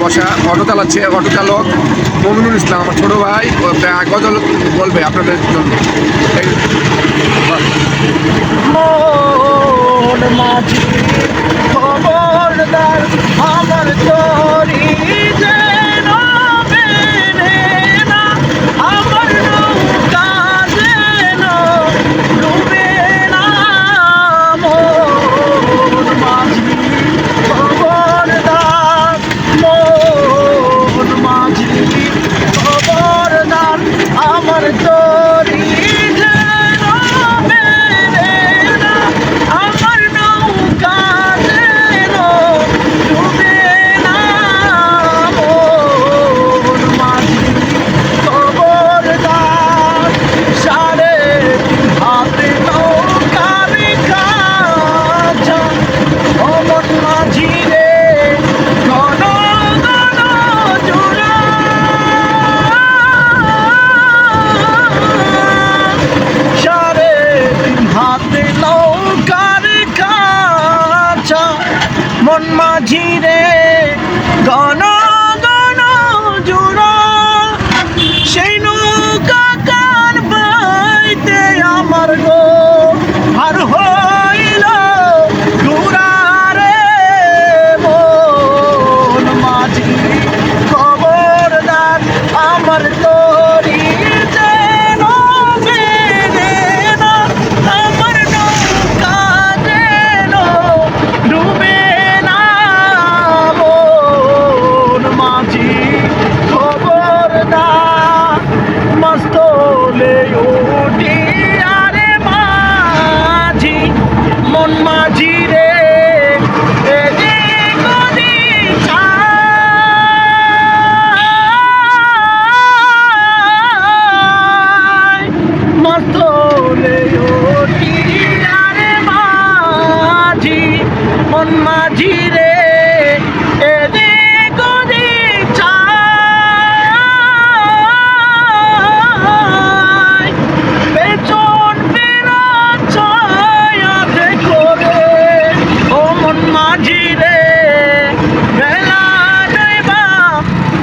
বসা, অটো চালাচ্ছে, অটো চালক মমিনুল ইসলাম, আমার ছোটো ভাই গজল বলবে আপনাদের জন্য। আমার আমার মন মাঝি রে ঘন মস্তলে উঠি আরে মাঝি মন মাঝি রে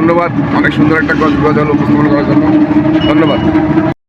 ধন্যবাদ। অনেক সুন্দর একটা গজ- গজল উপস্থাপন করার জন্য। ধন্যবাদ।